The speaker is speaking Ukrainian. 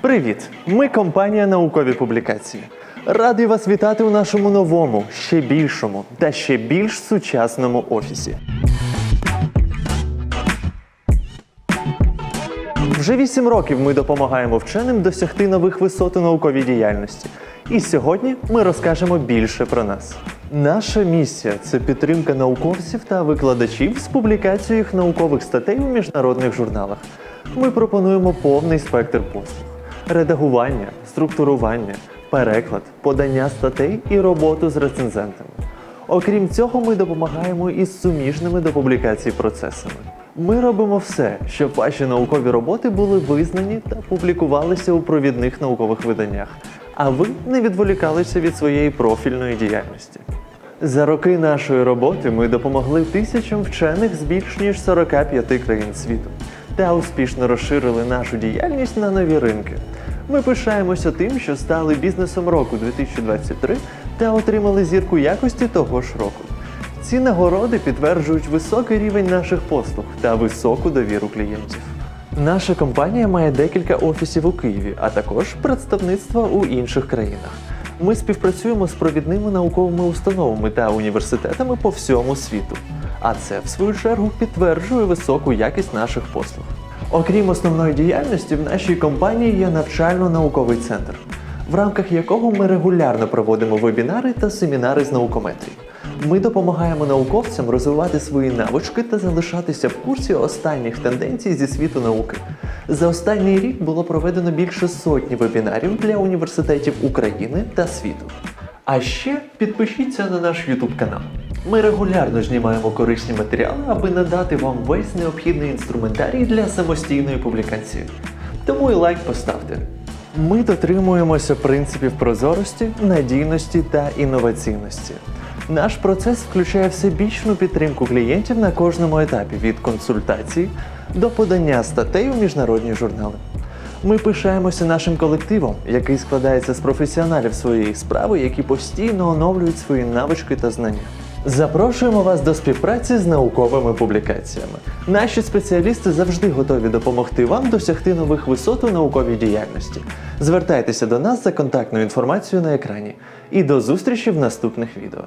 Привіт! Ми компанія наукові публікації. Радий вас вітати у нашому новому, ще більшому та ще більш сучасному офісі. Вже вісім років ми допомагаємо вченим досягти нових висот у науковій діяльності. І сьогодні ми розкажемо більше про нас. Наша місія це підтримка науковців та викладачів з публікацією їх наукових статей у міжнародних журналах. Ми пропонуємо повний спектр послуг: редагування, структурування, переклад, подання статей і роботу з рецензентами. Окрім цього, ми допомагаємо із суміжними до публікацій процесами. Ми робимо все, щоб ваші наукові роботи були визнані та публікувалися у провідних наукових виданнях, а ви не відволікалися від своєї профільної діяльності. За роки нашої роботи ми допомогли тисячам вчених з більш ніж 45 країн світу та успішно розширили нашу діяльність на нові ринки. Ми пишаємося тим, що стали бізнесом року 2023 та отримали зірку якості того ж року. Ці нагороди підтверджують високий рівень наших послуг та високу довіру клієнтів. Наша компанія має декілька офісів у Києві, а також представництва у інших країнах. Ми співпрацюємо з провідними науковими установами та університетами по всьому світу. А це, в свою чергу, підтверджує високу якість наших послуг. Окрім основної діяльності, в нашій компанії є навчально-науковий центр, в рамках якого ми регулярно проводимо вебінари та семінари з наукометрії. Ми допомагаємо науковцям розвивати свої навички та залишатися в курсі останніх тенденцій зі світу науки. За останній рік було проведено більше сотні вебінарів для університетів України та світу. А ще підпишіться на наш YouTube канал. Ми регулярно знімаємо корисні матеріали, аби надати вам весь необхідний інструментарій для самостійної публікації. Тому і лайк поставте. Ми дотримуємося принципів прозорості, надійності та інноваційності. Наш процес включає всебічну підтримку клієнтів на кожному етапі від консультацій до подання статей у міжнародні журнали. Ми пишаємося нашим колективом, який складається з професіоналів своєї справи, які постійно оновлюють свої навички та знання. Запрошуємо вас до співпраці з науковими публікаціями. Наші спеціалісти завжди готові допомогти вам досягти нових висот у науковій діяльності. Звертайтеся до нас за контактною інформацією на екрані. І до зустрічі в наступних відео.